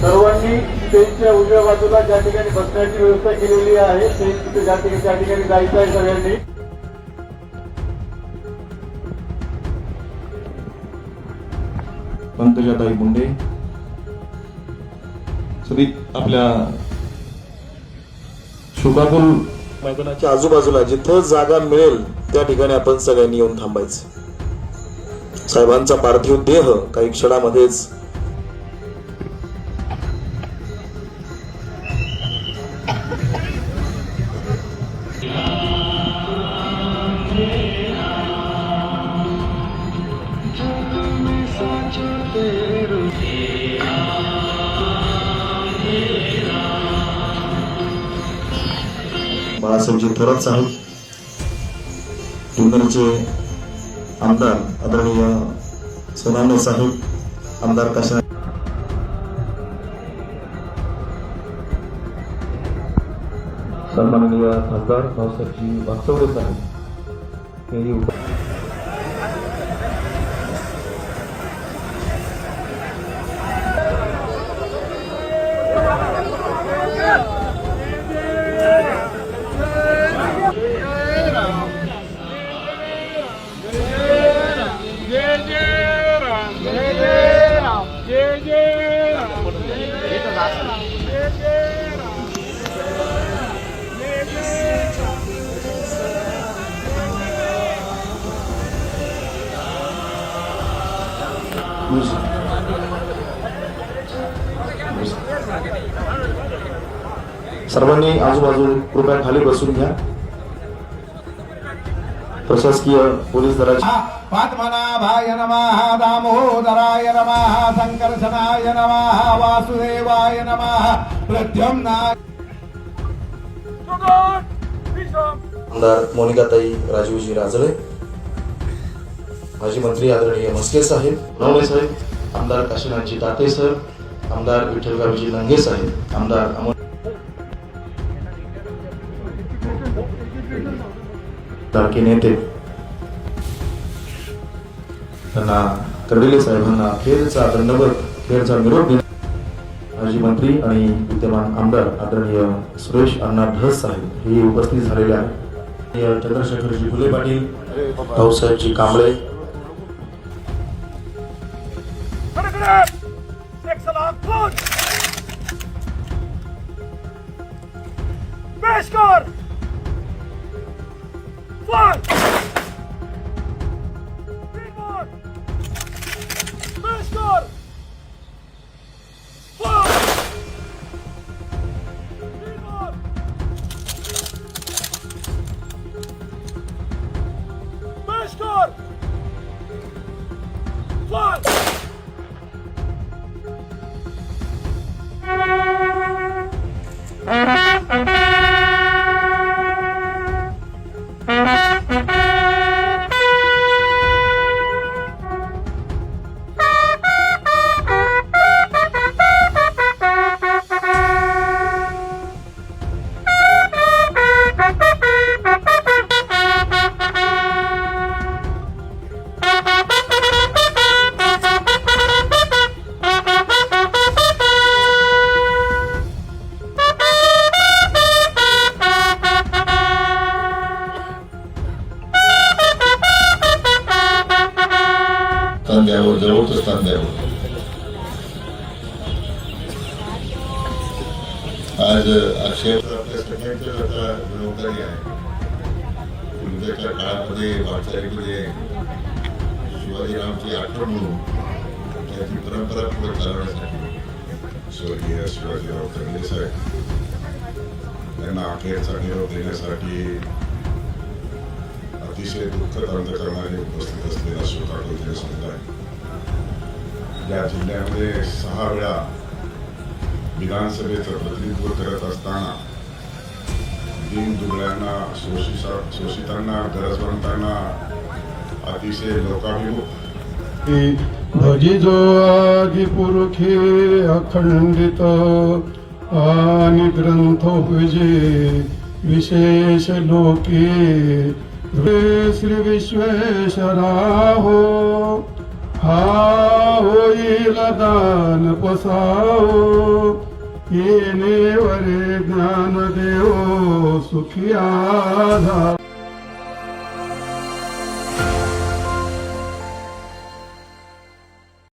सर्वांनी स्टेजच्या उजव्या बाजूला ज्या ठिकाणी बसण्याची व्यवस्था केलेली आहे स्टेज तिथे ज्या ठिकाणी त्या ठिकाणी जायचं आहे सगळ्यांनी. पंकजाताई मुंडे सरी आपल्या शुभाकुल मैदानाच्या आजूबाजूला जिथं जागा मिळेल त्या ठिकाणी आपण सगळ्यांनी येऊन थांबायचं. साहेबांचा पार्थिव देह काही क्षणामध्येच बाळासाहेबजी थोरात साहेब जुन्नरचे आमदार आदरणीय सोनाने साहेब आमदार काशा सन्माननीय खासदार भाऊसाहेबजी वास्तवडे साहेब हेही सर्वांनी आजूबाजू कृपया खाली बसून घ्या. प्रशासकीय पोलीस दलाची पद्मनाभाय नमः दामोदराय नमः संकर्षणाय नमः वासुदेवाय नमः प्रद्युम्नाय आमदार मोनिकाताई राजीवजी राजळे माजी मंत्री आदरणीय म्हस्के साहेब नवणे साहेब आमदार काशीनाथजी दाते सर आमदार विठ्ठल गावजी लंगे साहेब आमदार अमोल तारखे नेते. त्यांना कर्डिले साहेबांना खेळचा दंडवत खेळचा निरोप देण्यात माजी मंत्री आणि विद्यमान आमदार आदरणीय सुरेश अण्णा ढस साहेब हे उपस्थित झालेले आहेत. चंद्रशेखरजी फुले पाटील भाऊसाहेबजी कांबळे ਕਰੇ ਸਿੱਖ ਸਲਾਮ ਖੋਜ ਪੇਸ਼ ਕਰ स्थान द्यावं जवळचं स्थान द्यावं आज अक्षय आठवण परंपरा स्वर्गीय शिवाजीराव कर्ले साहेब यांना अखेरचा निरोप देण्यासाठी अतिशय दुःखद अंतकरणाने उपस्थित असलेला समुदाय या जिल्ह्यामध्ये सहा वेळा विधानसभेचं प्रतिनिधित्व करत असताना दीनदुबळ्यांना शोषिता शोषितांना गरजवंतांना अतिशय लोकाभिमुख. भजिजो आदि पुरुषे अखंडित आणि ग्रंथ उपजे विशेष लोके श्री विश्वेश्वरा हो हा होईल दान पसाओ येणे वरे ज्ञान देव सुखी आधार.